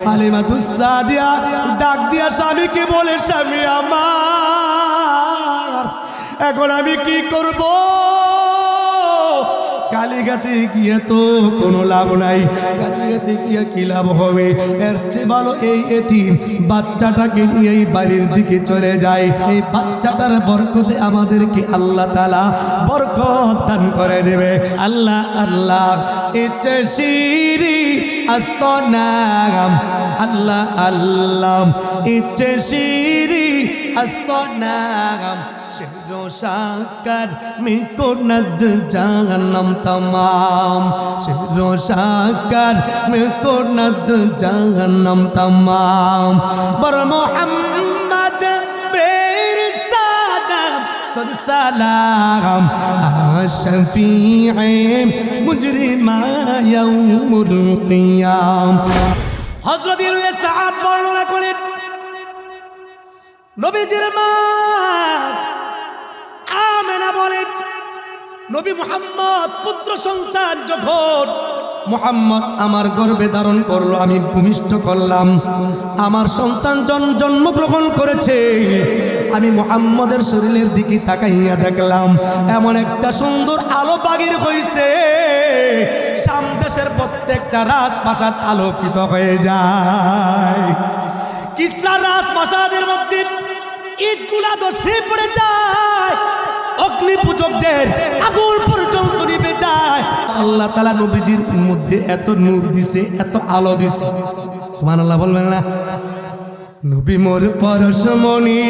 হালিমাতুসাদিয়া ডাক দিয়া স্বামীকে বলে স্বামী আমার এখন আমি কি করব? কালীঘাটে গিয়ে তো কোনো লাভ নাই। কালীঘাটে গিয়ে কি লাভ হবে? এর চেয়ে ভালো এই এটি বাচ্চাটাকে নিয়ে এই বাড়ির দিকে চলে যায়। এই বাচ্চাটার বরকতে আমাদেরকে আল্লাহ তালা বরকত দান করে দেবে। আল্লাহ আল্লাহ ইচ্ছে শিরি আস্তনাম আল্লাহ আল্লাহ ইচ্ছে শিরি আস্তনাম रोशाकर मिटो नद जानम तमाम रोशाकर मिटो नद जानम तमाम बर मोहम्मद पेर सद सलाम शफी मुजरी मायूम হজরত সাহাদ বর্ণনা করেন নবীজির মা আমেনা বলেন, নবী মুহাম্মদ পুত্র সন্তান যখন মোহাম্মদ আমার গর্ভে ধারণ করল, আমি ভূমিষ্ঠ করলাম। আমার সন্তান জন- জন্মগ্রহণ করেছে। আমি মোহাম্মদের শরীরের দিকে তাকাইয়া দেখলাম, এমন একটা সুন্দর আলো বাগির হইছে। সামদেশের প্রত্যেকটা রাজপ্রাসাদ আলোকিত হয়ে যায়। কিসরা রাজপ্রাসাদের মধ্যে ইটগুলা ধসে পড়ে যায়। অগ্নি পূজকদের আগুন পর্যন্ত নিভে যায়। আল্লাহ তালা নবীজির মধ্যে এত নূর দিছে, এত আলো দিছে। সুমান আল্লাহ বলবেন না? নবী মোর পরশমণি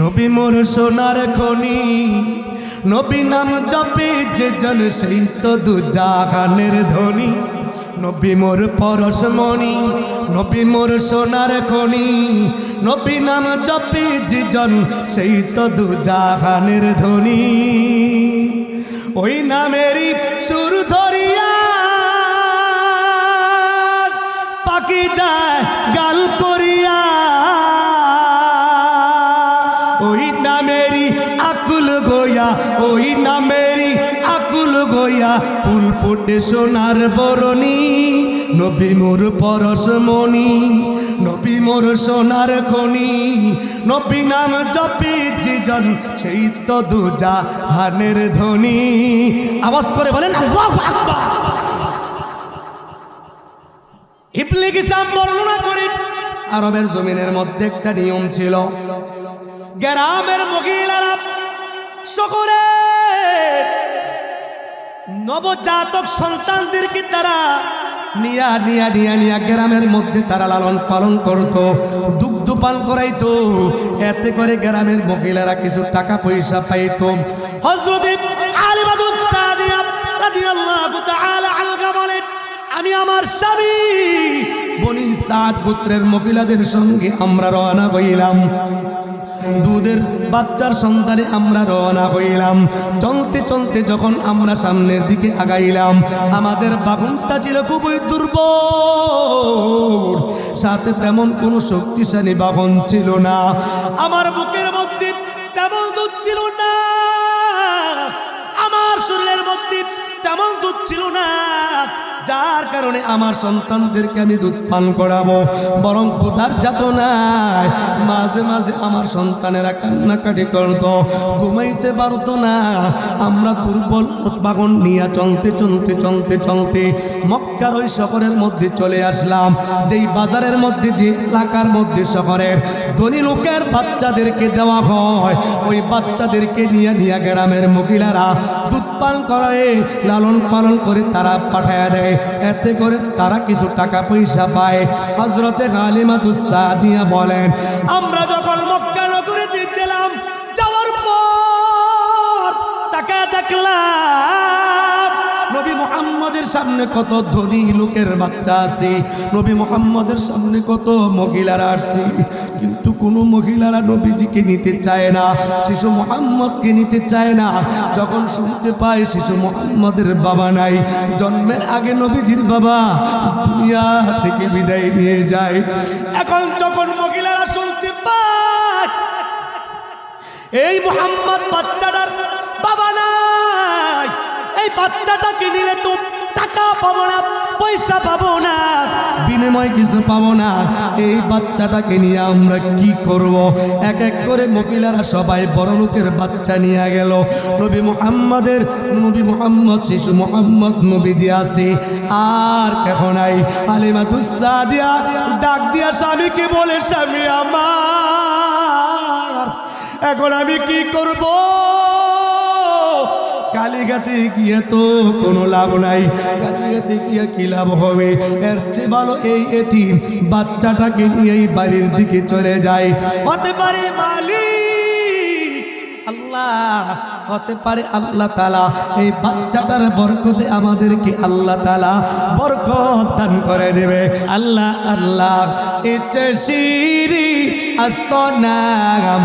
নবী মোর সোনার খনি, নবী নাম জপে যে জন সেই তো দু জাহানের ধ্বনি নবী মোর পরশমণি নবী মোর সোনার খনি, নবী নাম জপে যে সেই তো দু জাহানের ধ্বনি ওই নামেরই সুর ধরিয়া পাখি যায়, গাল করিয়া। ওই নামেরই আকুল গইয়া ওই নামেরই আকুল ফুল ফুটে সোনার বরণী, নবী মোর পরশমণি নবী মোর সোনার খনি, নবী নাম জপি জিজন, সেই তো দুজা হানের ধ্বনি। আওয়াজ করে বলেন ইবলিক ইসলাম বর্ণনা করেন আরবের জমিনের মধ্যে একটা নিয়ম ছিল। গ্রামের মহিলারা সকলে নবজাতক সন্তানদেরকে তারা নিয়া নিয়া নিয়া নিয়া গ্রামের মধ্যে তারা লালন পালন করতো দুগ্ধ পান করাইতো, এতে করে গ্রামের মহিলারা কিছু টাকা পয়সা পাইতো। হজরত আমি আমার স্বামী বনি সাত পুত্রের মহিলাদের সঙ্গে আমরা রওনা হইলাম। দুধের বাচ্চার সন্তানে আমরা রওনা হইলাম। চলতে চলতে যখন আমরা সামনের দিকে আগাইলাম, আমাদের বাগুনটা ছিল খুবই দুর্বল। সাথে তেমন কোনো শক্তিশালী বাহন ছিল না। আমার বুকের মধ্যে তেমন দুধ ছিল না। আমার শরীরের মধ্যে তেমন দুধ ছিল না। যার কারণে আমার সন্তানদেরকে আমি দুধ পান করাবো। বরং ক্ষুধার যাত নাই মাঝে মাঝে আমার সন্তানেরা কান্নাকাটি করতো। ঘুমাইতে পারতো না। আমরা দুর্বল উৎপাদন নিয়ে চলতে চলতে চলতে চলতে মক্কার ওই শহরের মধ্যে চলে আসলাম। যেই বাজারের মধ্যে, যে এলাকার মধ্যে শহরের ধনী লোকের বাচ্চাদেরকে দেওয়া হয়, ওই বাচ্চাদেরকে নিয়ে নিয়ে গ্রামের মহিলারা দুধ পান করায়, লালন পালন করে তারা পাঠায় দেয়। এতে করে তারা কিছু টাকা পয়সা পায়। হজরতে হালিমাতুসাদিয়া বলেন, আমরা যখন মক্কা নগরে দিয়েছিলাম যাওয়ার পর তাকে দেখলাম, নবী মোহাম্মদের সামনে কত ধনী লোকের বাচ্চা আছে, নবী মোহাম্মদের সামনে কত মহিলারা আসছে কোনো মহিলারা নবীজিকে নিতে চায় না, শিশু মোহাম্মদকে নিতে চায় না। যখন শুনতে পায় শিশু মোহাম্মদের বাবা নাই, জন্মের আগে নবীজির বাবা দুনিয়া থেকে বিদায় নিয়ে যায়। এখন যখন মহিলারা শুনতে পায়, এই মোহাম্মদ বাচ্চাটার বাবা নাই, এই বাচ্চাটাকে নিলে তো টাকা পাবো না। পয়সা পাবো না, বিনিময় কিছু পাবো না। এই বাচ্চাটাকে নিয়ে আমরা কি করব? এক এক করে মহিলারা সবাই বড় লোকের বাচ্চা নিয়ে গেল। নবী মুহাম্মাদের নবী মুহাম্মদ, শিশু মুহাম্মদ, নবীজি আছে। আর এখন আই আলিমা দুসাদিয়া ডাক দিয়া, স্বামীকে বলে, স্বামী আমার, এখন আমি কি করব? কালীঘাটে গিয়ে তো কোনো লাভ নাই। কালীঘাটে গিয়ে কি লাভ হবে? এর চেয়ে ভালো এই এতিম বাচ্চাটাকে নিয়ে এই বাড়ির দিকে চলে যায়। হতে পারে মালিক, আল্লাহ, হতে পারে আল্লাহ তালা এই বাচ্চাটার বরকতে আমাদেরকে আল্লাহ তালা বরকত দান করে দেবে। আল্লাহ আল্লাহ ইচ্ছে শিরি আস্ত নাম।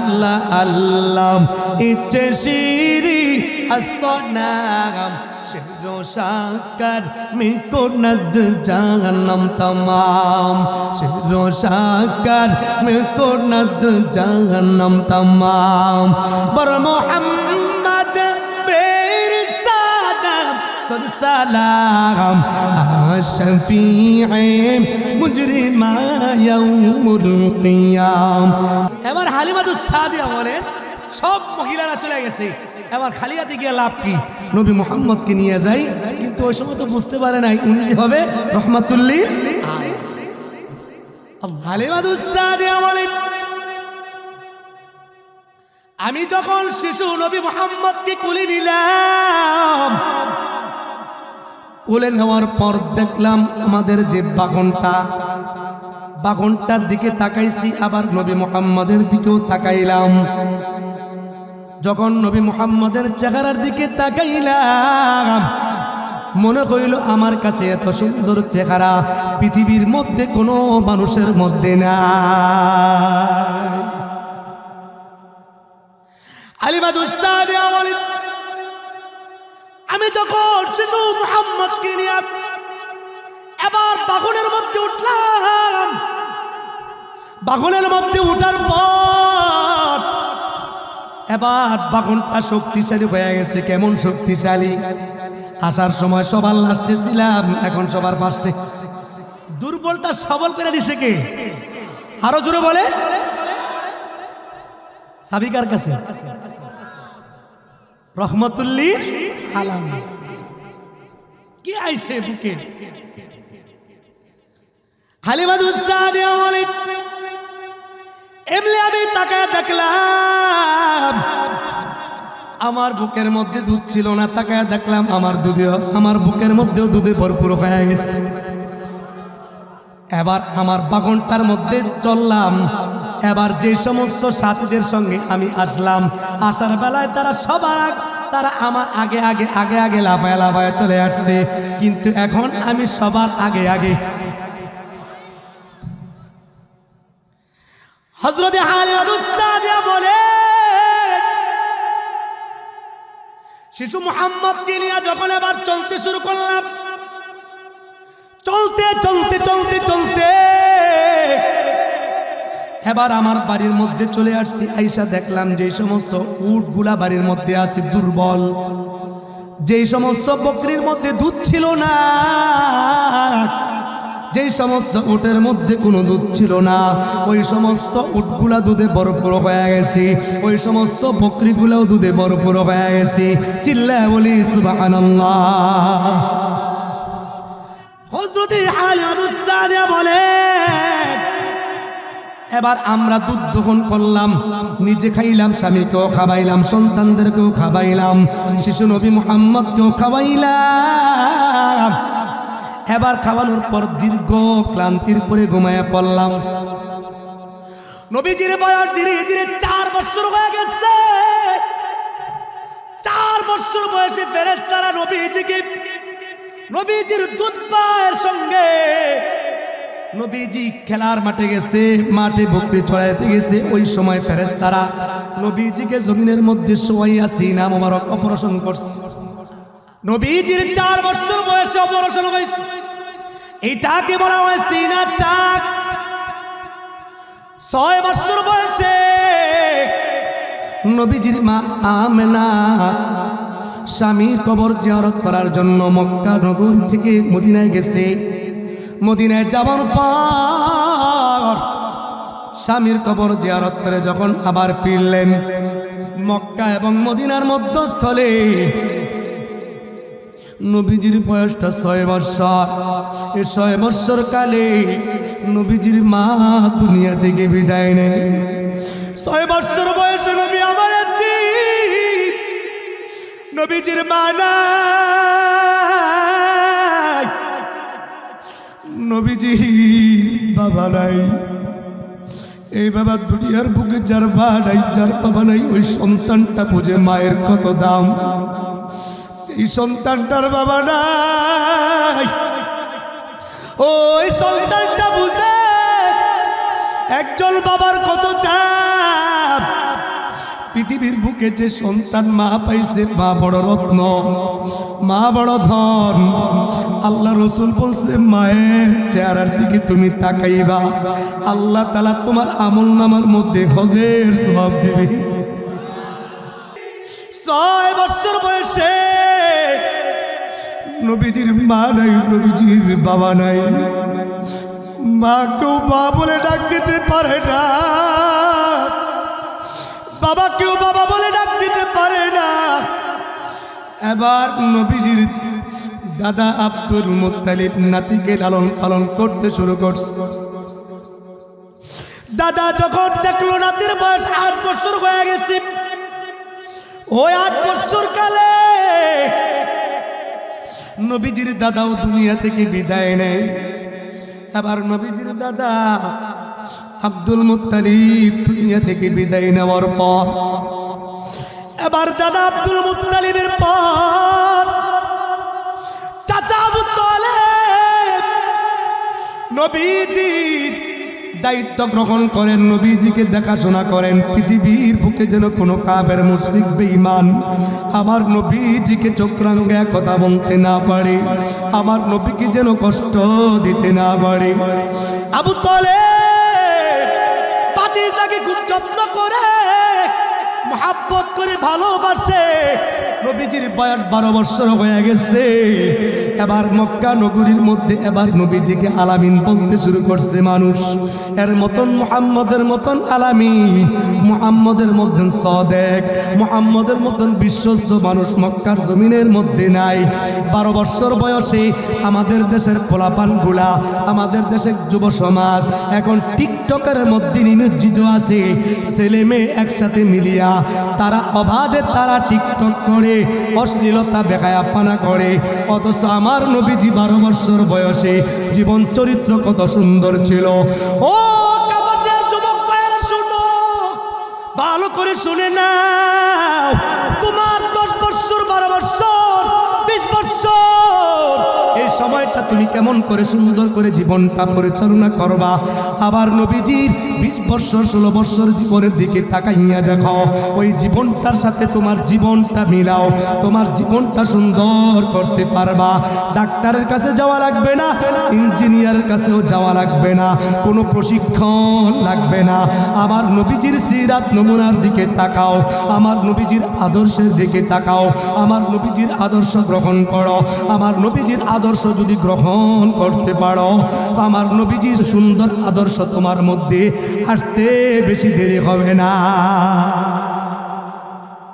আল্লাহ আল্লাহ ইচ্ছে শিরি হস্ত নাম সিন্ধু সাকর মিটু নদ জাগনম তমাম সিন্ধু সাকর মিটু নদ জাগনম তমাম বর মোহাম্মদ বের সাদাম সদ সালাম আশফিআ মুজরিমায়ুমুল কিয়াম এবার হালিমাদুস সাদিয়া বলে সব মহিলারা চলে গেছে। এবার খালিয়াতে গিয়ে লাভ কি? নবী মোহাম্মদকে নিয়ে যাই। কিন্তু ওই সময় তো বুঝতে পারে নাই, উনি যে হবে বলেন আমি যখন শিশু নবী মোহাম্মদকে কুলি নিলাম, কুলে নেওয়ার পর দেখলাম আমাদের যে বাগনটা বাগনটার দিকে তাকাইছি, আবার নবী মোহাম্মদের দিকেও তাকাইলাম। যখন নবী মোহাম্মদের চেহারার দিকে তাকাইলাম, মনে হইল আমার কাছে এত সুন্দর চেহারা পৃথিবীর মধ্যে কোনো মানুষের মধ্যে না আমি যখন শিশু মোহাম্মদকে নিয়ে এবার বাগুনের মধ্যে উঠলাম বাগুনের মধ্যে উঠার পর এবার বাগুনটা শক্তিশালী হয়ে গেছে, কেমন শক্তিশালী? আসার সময় সবার লাস্টে ছিলাম, এখন সবার ফার্স্টে। দুর্বলটা সবল করে দিছে কে? আরও জোরে বলে। সাবিকার কাছে? রহমতুল্লি আলাম। কি আইছে বুকে? হালিমাদ উস্তাদ এমনি আমি তাকে দেখলাম, আমার বুকের মধ্যে দুধ ছিল না। তাকায় দেখলাম, আমার দুধে, আমার বুকের মধ্যেও দুধে ভরপুর হয়ে গেছে। এবার আমার বাগনটার মধ্যে চললাম। এবার যে সমস্ত সাথীদের সঙ্গে আমি আসলাম, আসার বেলায় তারা সবার তারা আমার আগে আগে আগে আগে লাফায় লাফায় চলে আসছে। কিন্তু এখন আমি সবার আগে আগে হজরত বলে, শিশু মোহাম্মদকে নিয়ে যখন এবার চলতে শুরু করলাম, চলতে চলতে চলতে চলতে, এবার আমার বাড়ির মধ্যে চলে আসছি, আইসা দেখলাম যে সমস্ত উটগুলা বাড়ির মধ্যে আছে, দুর্বল। যেই সমস্ত বকরির মধ্যে দুধ ছিল না যেই সমস্ত উটের মধ্যে কোনো দুধ ছিল না, ওই সমস্ত উটগুলা দুধে ভরপুর হয়ে গেছে, ওই সমস্ত বকরিগুলাও দুধে ভরপুর হয়ে গেছে। চিল্লা বলি বলেন, এবার আমরা দুধ দহন করলাম, নিজে খাইলাম, স্বামীকেও খাবাইলাম সন্তানদেরকেও খাবাইলাম শিশু নবী মোহাম্মদকেও খাবাইলাম এবার খাওয়ানোর পর দীর্ঘ ক্লান্তির পরে ঘুমায় পড়লাম। নবীজির বয়স ধীরে ধীরে চার বছর হয়ে গেছে। চার বছর বয়সে ফেরেস্তারা নবীজিকে নবীজির দুধ পায়ের সঙ্গে নবীজি খেলার মাঠে গেছে, মাঠে বকরি চড়াইতে গেছে। ওই সময় ফেরেস্তারা নবীজিকে জমিনের মধ্যে শোয়াইয়া সিনা মোবারক অপারেশন করছে। নবীজির চার বছর বয়সে অপারেশন হয়েছে। এটাকে বলা হয় সিনা চাক ছয় বছর বয়সে নবীজির মা আমেনা স্বামী কবর জিয়ারত করার জন্য মক্কা নগর থেকে মদিনায় গেছে। মদিনায় যাবার পর স্বামীর কবর জিয়ারত করে যখন আবার ফিরলেন, মক্কা এবং মদিনার মধ্যস্থলে নবীজির বয়সটা ছয় বৎসর এ ছয় বৎসর কালে নবীজির মা দুনিয়া থেকে বিদায় নেয়। ছয় বৎসর বয়সে নবী আমার নবীজির মা নাই। নবীজি বাবা নাই। এই বাবা দুনিয়ার বুকে যার মা নাই, যার বাবা নাই, ওই সন্তানটা বুঝে মায়ের কত দাম। এই সন্তানটার বাবা নাই। ওই সন্তানটা বুঝে একজন বাবার কত দাম পৃথিবীর বুকে যে সন্তান মা পাইছে, মা বড় রত্ন, মা বড় ধন। আল্লাহ রসুল বলছে, মায়ের চেহারার দিকে তুমি তাকাইবা। আল্লাহ তালা তোমার আমল নামার মধ্যে হজের সব দিবে। ছয় বছর বয়সে নবীজির মা নাই, নবীজির বাবা নাই। মা কেউ মা বলে ডাক দিতে পারে না। বাবা কেউ বাবা বলে ডাক দিতে পারে না। এবার নবীজির দাদা আব্দুল মুত্তালিব নাতিকে লালন পালন করতে শুরু করছে। দাদা যখন দেখল নাতির বয়স আট বছর হয়ে গেছে, ওই আট বছর কালে নবীজির দাদাও দুনিয়া থেকে বিদায় নেয়। আবার নবীজির দাদা আব্দুল মুতালিব দুনিয়া থেকে বিদায় নেওয়ার পর, এবার দাদা আব্দুল মুতালিবের পর, চাচা নবীজির দায়িত্ব গ্রহণ করেন, নবীজিকে দেখাশোনা করেন। পৃথিবীর বুকে যেন কোনো কাবের মুশরিক, বেঈমান আমার নবীজিকে চক্রাঙ্গে কথা বলতে না পারে, আমার নবীকে যেন কষ্ট দিতে না পারে। আবু তলে পাতিসাকে খুব যত্ন করে, মহাব্বত করে ভালোবাসে। নবীজির বয়স বারো বছর হয়ে গেছে। এবার মক্কা নগরীর মধ্যে এবার নবীজিকে আলামিন বলতে শুরু করছে মানুষ। এর মতন মোহাম্মদের মতন আলামিন মুহাম্মদের মতন সদেক, মুহাম্মদের মতন বিশ্বস্ত মানুষ মক্কার জমিনের মধ্যে নাই। বারো বছর বয়সে আমাদের দেশের পোলাপানগুলা, আমাদের দেশের যুব সমাজ এখন টিকটকের মধ্যে নিমজ্জিত আছে। ছেলে মেয়ে একসাথে মিলিয়া তারা অবাধে তারা টিকটক করে, অশ্লীলতা বেকায়াপানা করে। অথচ আমার নবীজি বারো বছর বয়সে জীবন চরিত্র কত সুন্দর ছিল। ও ভালো করে শুনে না তোমার সময়টা তুমি কেমন করে সুন্দর করে জীবনটা পরিচালনা করবা? আবার নবীজির বিশ বছর ষোলো বছর জীবনের দিকে তাকাইয়া দেখো, ওই জীবনটার সাথে তোমার জীবনটা মিলাও, তোমার জীবনটা সুন্দর করতে পারবা। ডাক্তারের কাছে যাওয়া লাগবে না, ইঞ্জিনিয়ারের কাছেও যাওয়া লাগবে না, কোনো প্রশিক্ষণ লাগবে না। আমার নবীজির সিরাত নমুনার দিকে তাকাও, আমার নবীজির আদর্শের দিকে তাকাও, আমার নবীজির আদর্শ গ্রহণ করো, আমার নবীজির আদর্শ যদি গ্রহণ করতে পারো। আমার নবীজির সুন্দর আদর্শ তোমার মধ্যে আসতে বেশি দেরি হবে না।